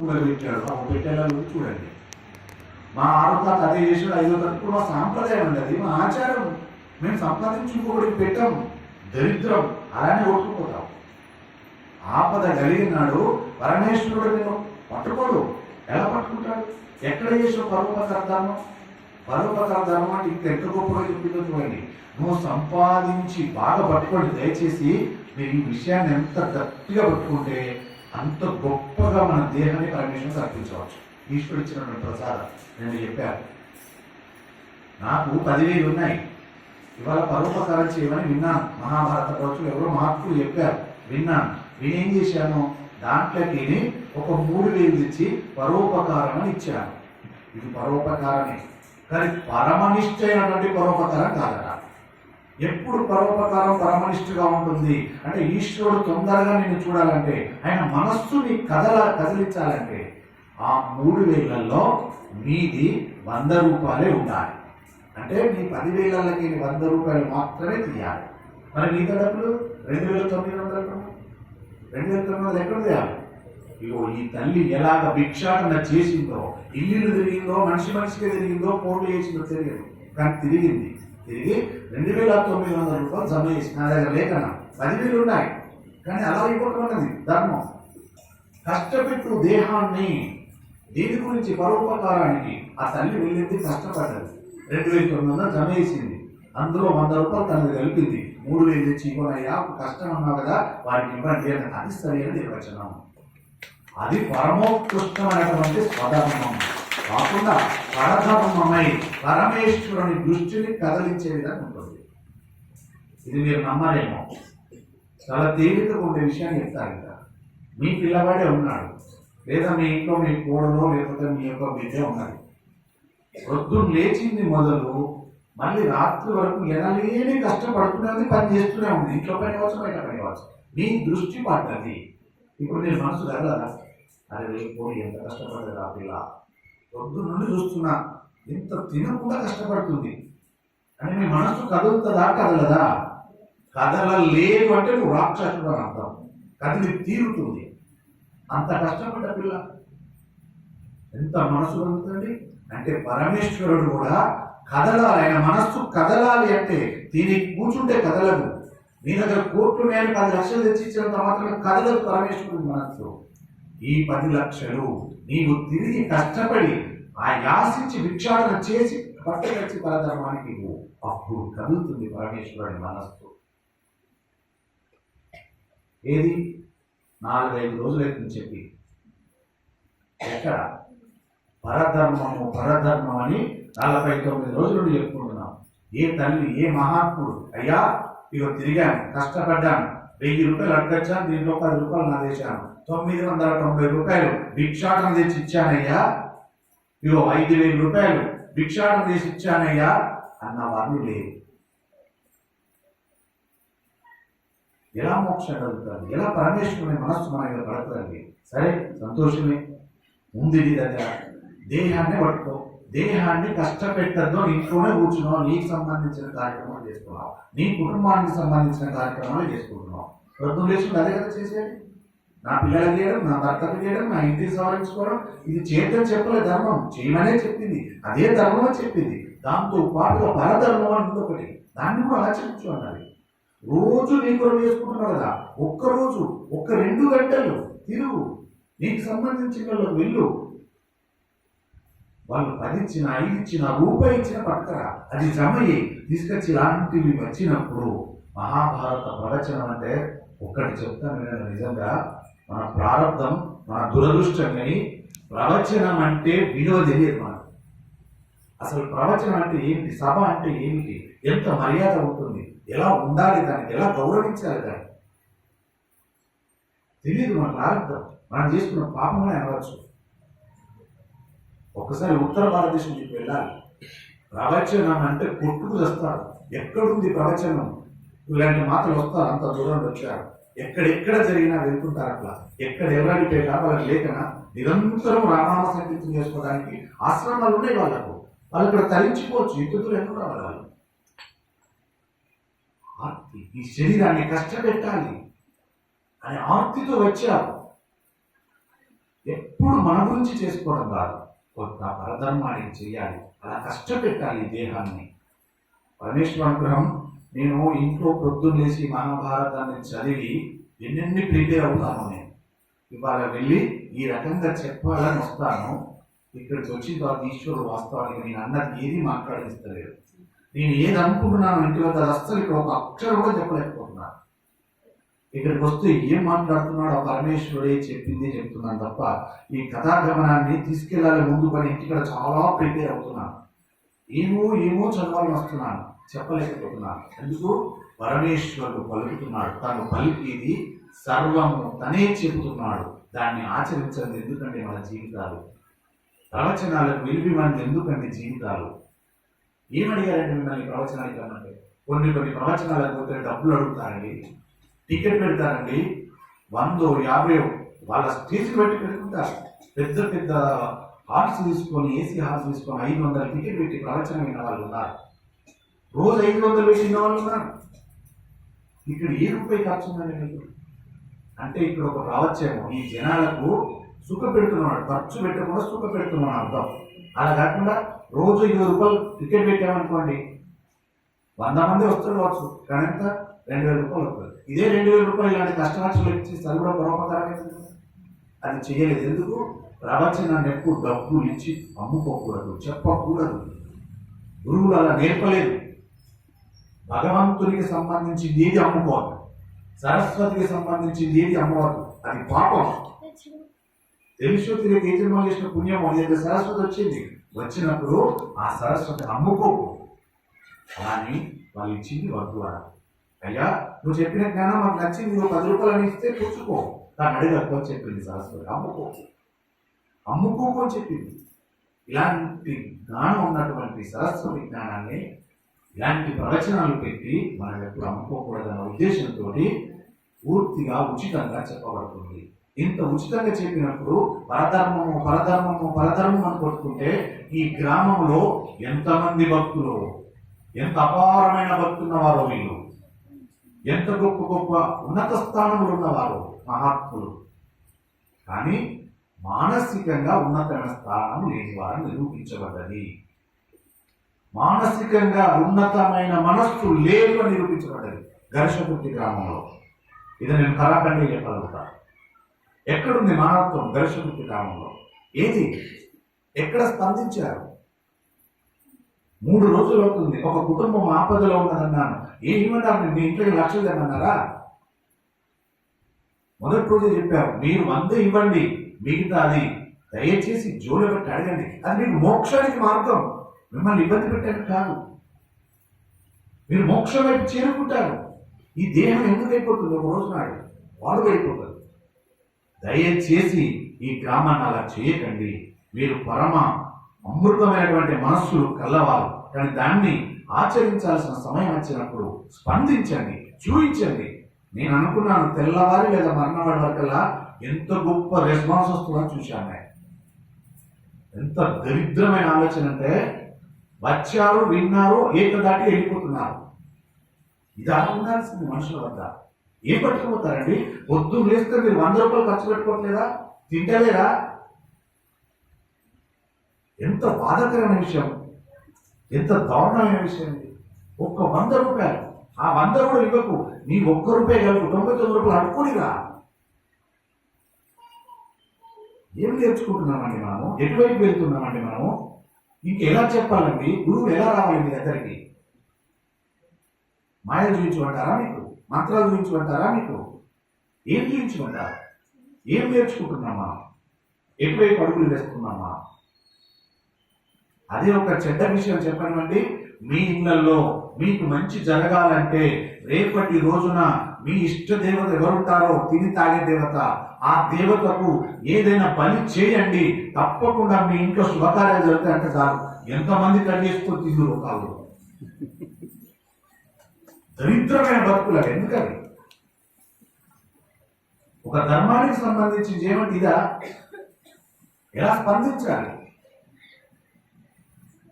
కూడా పెట్టాడు. ఆ పెట్టేలా చూడండి. మా ఆరో అదే చేసాడు ఐదో తాత మా సాంప్రదాయం అండి అది. మా ఆచారం. మేము సంపాదించుకోవడానికి పెట్టాం. దరిద్రం. అలానే కొట్టుకుపోతాం. ఆపద కలిగినాడు పరమేశ్వరుడు నేను పట్టుకోడు. ఎలా పట్టుకుంటాడు? ఎక్కడ చేసిన పరోపకార ధర్మం అంటే ఇంత ఎంత గొప్పగా చెప్పిందో చూడండి. నువ్వు సంపాదించి బాగా పట్టుకోండి. దయచేసి మీరు ఈ విషయాన్ని ఎంత గట్టిగా పట్టుకుంటే అంత గొప్పగా మన దేహాన్ని పరమేశ్వరునికి అర్పించవచ్చు. ఈశ్వరుడు ఇచ్చినటువంటి ప్రసాదం నేను చెప్పాను. నాకు పదివేలు ఉన్నాయి. ఇవాళ పరోపకారం చేయమని విన్నాను. మహాభారత రోజులు ఎవరో మహాత్ములు చెప్పారు. విన్నాను. నేనేం చేశాను? దాంట్లోకి ఒక మూడు వేలు తెచ్చి పరోపకారం అని ఇచ్చాను. ఇది పరోపకారమే. కానీ పరమనిష్టైనటువంటి పరోపకారం కాదట. ఎప్పుడు పరోపకారం పరమనిష్ఠగా ఉంటుంది. అంటే ఈశ్వరుడు తొందరగా నిన్ను చూడాలంటే ఆయన మనస్సుని కదల కదిలించాలంటే ఆ మూడు వేలల్లో మీది వంద రూపాయలే ఉండాలి. అంటే మీ పదివేలకి వంద రూపాయలు మాత్రమే తీయాలి. మరి మిగతా డబ్బులు? రెండు వేల తొమ్మిది వందల రెండు వేల తొమ్మిది వందలు ఎక్కడ తీయాలి? ఇగో ఈ తల్లి ఎలాగ భిక్షాటన చేసిందో ఇల్లు తిరిగిందో మనిషి మనిషికి తిరిగిందో కోట్లు చేసిందో తెలియదు. కానీ తిరిగింది. తిరిగి రెండు వేల తొమ్మిది వందల రూపాయలు జమ చేసి నా దగ్గర లేకనా పదివేలు ఉన్నాయి. కానీ అలా అయిపోతున్నది ధర్మం. కష్టపెట్టు దేహాన్ని దీని గురించి పరోపకారానికి ఆ తల్లి వెళ్ళింది కష్టపడ్డది. రెండు వేల తొమ్మిది వందలు జమ చేసింది. అందులో వంద రూపాయలు తల్లి కలిపింది. మూడు వేలు తెచ్చి ఇవ్వనయ్యా కష్టం అన్నావు కదా వారికి ఇవ్వండి అని అది సరైన అని నిర్వచనం. అది పరమోత్కృష్టమైనటువంటి స్వధర్మం. కాకుండా పరధర్మమై పరమేశ్వరుని దృష్టిని కదలించే విధంగా ఉంటుంది. ఇది మీరు నమ్మరేమో. చాలా తేలికగా ఉండే విషయాన్ని చెప్తారు కదా మీ పిల్లవాడే ఉన్నాడు. లేదా మీ ఇంట్లో మీ కోడలో లేకపోతే మీ యొక్క బిడ్డ ఉన్నది. ప్రొద్దున లేచింది మొదలు మళ్ళీ రాత్రి వరకు ఎనలేని కష్టపడుతూనే ఉంది పని చేస్తూనే ఉంది. ఇంట్లో పని కావచ్చు బయట పని కావచ్చు. మీ దృష్టి పడ్డది. ఇప్పుడు నేను మనసు కదలదా అరే రేపు ఎంత కష్టపడ్డది ఆ పిల్ల. పొద్దు నుండి చూస్తున్నా ఇంత తినకుండా కష్టపడుతుంది. అని మీ మనసు కదులుతుందా కదలదా? కదలలేవు అంటే నువ్వు రాక్షసుడు అని అర్థం. కదిలి తీరుతుంది. అంత కష్టపడ్డ పిల్ల. ఎంత మనసు కలుగుతుంది అంటే పరమేశ్వరుడు కూడా కదలాలి. ఆయన మనస్సు కదలాలి అంటే దీనికి కూర్చుంటే కదలదు. నీ దగ్గర కోట్లు నేను పది లక్షలు తెచ్చి ఇచ్చినంత మాత్రమే కదలదు పరమేశ్వరుడు మనస్సు. ఈ పది లక్షలు నీవు తిరిగి కష్టపడి ఆ యాసించి భిక్షాటన చేసి పట్టుకొచ్చి పరధర్మానికి ఇవ్వు. అప్పుడు కదులుతుంది పరమేశ్వరుడి మనస్సు. ఏది? నాలుగైదు రోజులైతుంది చెప్పి. ఎక్కడ? పరధర్మము పరధర్మం అని నలభై తొమ్మిది రోజులు చెప్పుకుంటున్నాం ఏ తల్లి ఏ మహాత్ముడు? అయ్యా ఇగో తిరిగాను కష్టపడ్డాను. వెయ్యి రూపాయలు అడగచ్చాను దీంట్లో పది రూపాయలు నా దేశాను తొమ్మిది వందల తొంభై రూపాయలు భిక్షాటన తెచ్చి ఇచ్చానయ్యా. ఇగో ఐదు వేల రూపాయలు భిక్షాటన చేసి ఇచ్చానయ్యా అన్న వాళ్ళు ఎలా మోక్షం కలుగుతుంది ఎలా పరమేశ్వరుని మనస్సు మన మీద పడుతుంది? సరే సంతోషమే. ఉంది దగ్గర దేహాన్ని పట్టుకో. దేహాన్ని కష్టపెట్టద్దు ఇంట్లోనే కూర్చున్నావు. నీకు సంబంధించిన కార్యక్రమాలు చేసుకున్నావు నీ కుటుంబానికి సంబంధించిన కార్యక్రమాలు చేసుకుంటున్నావు ప్రభుత్వం చేసుకుంటే అదే కదా చేసేది? నా పిల్లలు చేయడం నా భర్తకు చేయడం నా ఇంటికి సవరించుకోవడం ఇది చేద్దని చెప్పలే ధర్మం. చేయమనే చెప్పింది. అదే ధర్మం అని చెప్పింది. దాంతో పాటుగా పరధర్మం అని ఒకటి. దాన్ని కూడా ఆచరించు అన్నది. రోజు నీ కొరకు చేసుకుంటున్నావు కదా. ఒక్క రోజు ఒక్క రెండు గంటలు తిరుగు. నీకు సంబంధించిన వాళ్ళకి వెళ్ళు. వాళ్ళు పదిచ్చిన ఐదు ఇచ్చిన రూపాయి ఇచ్చిన పక్కరా అది జమయ్యి తీసుకొచ్చి ఇలాంటివి వచ్చినప్పుడు మహాభారత ప్రవచనం అంటే ఒక్కటి చెప్తాను నేను నిజంగా. మన ప్రారంభం మన దురదృష్టం కానీ ప్రవచనం అంటే విలువ తెలియదు మనకు. అసలు ప్రవచనం అంటే ఏమిటి? సభ అంటే ఏమిటి? ఎంత మర్యాద ఉంటుంది? ఎలా ఉండాలి దానికి? ఎలా గౌరవించాలి దాన్ని తెలియదు మన ప్రారంభం. మనం చేసుకున్న పాపమని అనవచ్చు. ఒక్కసారి ఉత్తర భారతదేశంకి వెళ్ళాలి. ప్రవచనం అంటే కొట్టుకు వస్తారు ఎక్కడుంది ప్రవచనం ఇలాంటి మాటలు వస్తారు అంత దూరం వచ్చారు. ఎక్కడెక్కడ జరిగినా వెళ్తుంటారు అట్లా. ఎక్కడ ఎవరంటే పేట వాళ్ళకి లేకనా నిరంతరం రామనామ సంకీర్తం చేసుకోవడానికి ఆశ్రమాలు ఉన్నాయి వాళ్ళకు. వాళ్ళు ఇక్కడ తరించుకోవచ్చు ఇతరులు ఎక్కడ రావాలి ఆర్తి ఈ శరీరాన్ని కష్టపెట్టాలి. అనే ఆర్తితో వచ్చారు. ఎప్పుడు మన గురించి చేసుకోవడం కాదు. కొత్త పరధర్మాన్ని చేయాలి. అలా కష్టపెట్టాలి దేహాన్ని. పరమేశ్వర అనుగ్రహం నేను ఇంట్లో పొద్దున్న లేచి మహాభారతాన్ని చదివి ఎన్నెన్ని ప్రిపేర్ అవుతాను నేను. ఇవాళ వెళ్ళి ఈ రకంగా చెప్పాలని వస్తాను. ఇక్కడికి వచ్చిన తర్వాత ఈశ్వరుడు వాస్తవానికి నేను అన్నది ఏది మాట్లాడిస్తలేదు. నేను ఏది అనుకుంటున్నాను ఇంటి వద్ద అస్సలు ఇక్కడ ఒక అక్షరం కూడా చెప్పలేకపోతున్నాను. ఇక్కడికి వస్తే ఏం మాట్లాడుతున్నాడో ఆ పరమేశ్వరుడే చెప్పింది చెప్తున్నాను తప్ప ఈ కథాగమనాన్ని తీసుకెళ్ళాలి ముందు పని ఇక్కడ చాలా ప్రిపేర్ అవుతున్నాను. ఏమో ఏమో చదవాలని వస్తున్నాను. చెప్పలేకపోతున్నాను. ఎందుకు? పరమేశ్వరుడు పలుకుతున్నాడు. తను పలికేది సర్వము తనే చెబుతున్నాడు. దాన్ని ఆచరించండి ఎందుకంటే మన జీవితాలు. ప్రవచనాలకు విలువివ్వండి ఎందుకంటే జీవితాలు. ఏమడిగారండి మిమ్మల్ని ప్రవచనాలు కమ్మంటే కొన్ని కొన్ని ప్రవచనాలకు పోతే డబ్బులు అడుగుతారండి. టికెట్ పెడతారండి. వందో యాభై వాళ్ళ స్టేజ్ పెట్టి పెట్టుకుంటారు పెద్ద పెద్ద హార్ట్స్ తీసుకొని ఏసీ హార్ట్స్ తీసుకొని ఐదు వందల టికెట్ పెట్టి ప్రవచనం విన్న వాళ్ళు ఉన్నారు. రోజు ఐదు వందలు పెట్టి విన్న వాళ్ళు ఉన్నారు. ఇక్కడ ఏ రూపాయి ఖర్చు ఉందండి మీకు? అంటే ఇక్కడ ఒక ప్రవచనం ఈ జనాలకు సుఖ పెడుతున్నాడు. ఖర్చు పెట్టకుండా సుఖ పెడుతున్నాడు అర్థం అలా కాకుండా రోజు ఇరవై రూపాయలు టికెట్ పెట్టామనుకోండి వంద మంది వస్తారు కావచ్చు. కానీ ఎంత? రెండు వేల రూపాయలు వస్తుంది ఇదే రెండు వేల రూపాయలు ఇలాంటి కస్టమర్స్లో ఇచ్చి అది కూడా పరోపకారమే అది చేయలేదు. ఎందుకు? ప్రవచనాన్ని ఎప్పుడు డబ్బులు ఇచ్చి అమ్ముకోకూడదు చెప్పకూడదు. గురువులు అలా నేర్పలేదు. భగవంతునికి సంబంధించింది ఏది అమ్ముకోవద్దు. సరస్వతికి సంబంధించింది ఏది అమ్మవద్దు. అది పాపం. తెలుసు తెలియక ఏ చేసిన పుణ్యం అనేది సరస్వతి వచ్చింది. వచ్చినప్పుడు ఆ సరస్వతి అమ్ముకోకు. కానీ వాళ్ళు ఇచ్చింది వద్దు అని అయ్యా నువ్వు చెప్పిన జ్ఞానం మాకు నచ్చింది నువ్వు పది రూపాయలు అని ఇస్తే కూర్చుకో. దాన్ని అడిగకు అని చెప్పింది సరస్వతి. అమ్ముకో అమ్ముకోకు అని చెప్పింది. ఇలాంటి జ్ఞానం ఉన్నటువంటి సరస్వతి జ్ఞానాన్ని ఇలాంటి ప్రవచనాలు పెట్టి మనం ఎప్పుడు అమ్ముకోకూడదన్న ఉద్దేశంతో పూర్తిగా ఉచితంగా చెప్పబడుతుంది. ఇంత ఉచితంగా చెప్పినప్పుడు పరధర్మము పరధర్మము పరధర్మం అని కొట్టుకుంటే ఈ గ్రామంలో ఎంతమంది భక్తులు ఎంత అపారమైన భక్తున్నవారో వీళ్ళు? ఎంత గొప్ప గొప్ప ఉన్నత స్థానంలో ఉన్నవారు మహాత్ములు. కానీ మానసికంగా ఉన్నతమైన స్థానం లేని వారు నిరూపించబడ్డది. మానసికంగా ఉన్నతమైన మనస్సు లేదు అని నిరూపించబడ్డది గర్షపుట్టి గ్రామంలో. ఇది నేను కరాఖండి చెప్పగలుగుతా. ఎక్కడుంది మానవత్వం గర్షపుట్టి గ్రామంలో? ఏది? ఎక్కడ స్పందించారు? మూడు రోజులు అవుతుంది. ఒక కుటుంబం ఆపదలో ఉన్నదన్నాను. ఏమన్నారు మీ ఇంట్లోకి లక్షలు ఏమన్నారా మొదటి రోజు చెప్పారు మీరు వంద ఇవ్వండి. మిగతా అది దయచేసి జోలు పెట్టి అడగండి. అది మీకు మోక్షానికి మార్గం. మిమ్మల్ని ఇబ్బంది పెట్టడానికి కాదు. మీరు మోక్షం వైపు చేరుకుంటారు. ఈ దేహం ఎందుకు అయిపోతుంది? ఒక రోజు నాడు వాడు అయిపోతుంది. దయచేసి ఈ గ్రామాన్ని అలా చేయకండి. మీరు పరమ అమృతమైనటువంటి మనస్సులు కలవాలి కానీ దాన్ని ఆచరించాల్సిన సమయం వచ్చినప్పుడు స్పందించండి చూపించండి. నేను అనుకున్నాను తెల్లవారి లేదా మరణవాడి వరకల్లా ఎంత గొప్ప రెస్పాన్స్ వస్తుందని చూశాను నేను. ఎంత దరిద్రమైన ఆలోచన అంటే వచ్చారు విన్నారు ఏకదాటి వెళ్ళిపోతున్నారు. ఇది అలా ఉండాల్సింది మనుషుల వద్ద. ఏం పట్టుకుపోతారండి? పొద్దున్న లేస్తే మీరు వంద రూపాయలు ఖర్చు పెట్టుకోవట్లేదా? తింటలేరా? ఎంత బాధకరమైన విషయం. ఎంత దారుణమైన విషయం ఇది. ఒక్క వంద రూపాయలు. ఆ వంద కూడా ఇవ్వకు. నీ ఒక్క రూపాయి కలుపు తొంభై తొమ్మిది రూపాయలు అడుక్కునిరా ఏం నేర్చుకుంటున్నామండి మనము? ఎటువైపు వెళ్తున్నామండి మనము? ఇంకెలా చెప్పాలండి? గురువు ఎలా రావాలి మీ దగ్గరికి? మాయ చూపించమంటారా మీకు? మంత్రాలు చూపించమంటారా మీకు? ఏం చూపించమంటారు ఏం నేర్చుకుంటున్నామా? ఎటువైపు అడుగులు వేస్తున్నామా? అదే ఒక చెడ్డ విషయం చెప్పనివ్వండి. మీ ఇళ్ళలో మీకు మంచి జరగాలంటే రేపటి రోజున మీ ఇష్ట దేవత ఎవరుంటారో తిని తాగే దేవత ఆ దేవతకు ఏదైనా పని చేయండి. తప్పకుండా మీ ఇంట్లో శుభకార్యాలు జరుగుతాయంటే చాలు. ఎంతమంది కలిగేస్తూ తిందురు కాదు దరిద్రమైన బతుకులు అవి ఎందుకని ఒక ధర్మానికి సంబంధించి ఏమంటే ఇదా? ఎలా స్పందించాలి?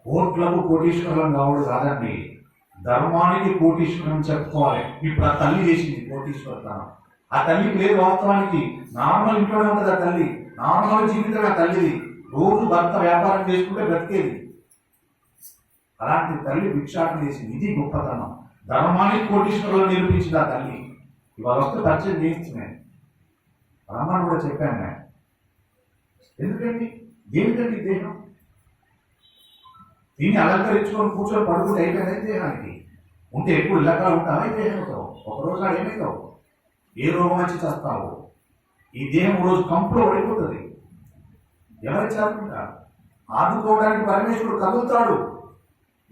కోట్లకు కోటీశ్వరం కావడం కాదండి. ధర్మానికి కోటీశ్వరం చెప్పుకోవాలి. ఇప్పుడు ఆ తల్లి చేసింది కోటీశ్వరతనం. ఆ తల్లికి లేదు వాస్తవానికి. నార్మల్ ఇంట్లోనే ఉంటుంది ఆ తల్లి. నార్మల్ జీవితం ఆ తల్లిది. రోజు భర్త వ్యాపారం చేసుకుంటే బ్రతికేది. అలాంటి తల్లి భిక్షాటం చేసింది. ఇది గొప్పతనం. ధర్మానికి కోటీశ్వరులు నిరూపించింది ఆ తల్లి. ఇవాళ వస్తే పరిచయం చేయిస్తున్నాయి రమ్మని కూడా చెప్పాను నేను. ఎందుకండి? దేనికండి దేహం? దీన్ని అలంకరించుకొని కూర్చొని పడుకుంటే అయిపోయింది. దేహానికి? ఉంటే ఎప్పుడు ఇళ్ళక్కడ ఉంటావా? ఈ దేహంతో ఒకరోజు నాడు ఏమవుతావు ఏ రోగం వచ్చి చేస్తావు? ఈ దేహం రోజు కంపులో పడిపోతుంది. ఎవరు చేరుకుంటారు ఆదుకోవడానికి పరమేశ్వరుడు కదులుతాడు.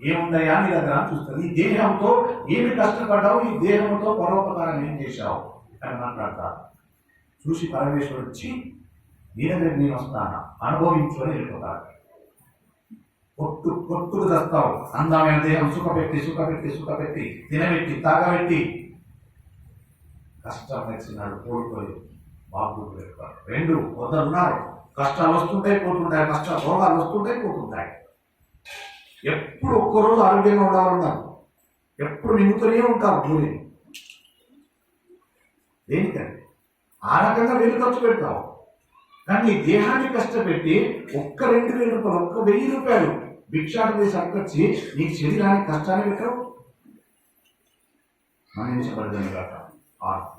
ఏముందయ్యా నీ దగ్గర చూస్తుంది ఈ దేహంతో ఏమి కష్టపడ్డావు? ఈ దేహంతో పరోపకారం ఏం చేశావు? అని మాట్లాడతారు చూసి పరమేశ్వరుడు వచ్చి నీ దగ్గర నేను వస్తాను? అనుభవించుకొని వెళ్ళిపోతాడు. కొట్టు కొట్టుకు తెస్తావు అందమైన దేహం సుఖపెట్టి సుఖపెట్టి సుఖపెట్టి తినబెట్టి తాగబెట్టి. కష్టం వచ్చినాడు కోరుకోలేదు బాబు రెండు వద్దన్నారు కష్టాలు వస్తుంటాయి పోతుంటాయి. కష్ట రోగాలు వస్తుంటాయి పోతుంటాయి. ఎప్పుడు ఒక్కరోజు ఆరోగ్యంగా ఉండాలన్నారు ఎప్పుడు నింపుతూనే ఉంటారు భూమి. దేనికండి ఆ రకంగా వేలు ఖర్చు పెడతావు. కానీ దేహాన్ని కష్టపెట్టి ఒక్క రెండు వేల రూపాయలు ఒక్క వెయ్యి రూపాయలు భిక్షాటన చేసి అక్కచ్చి నీ శరీరానికి కష్టాన్ని పెట్టావు మన్నించబడదని కాక ఆత్మ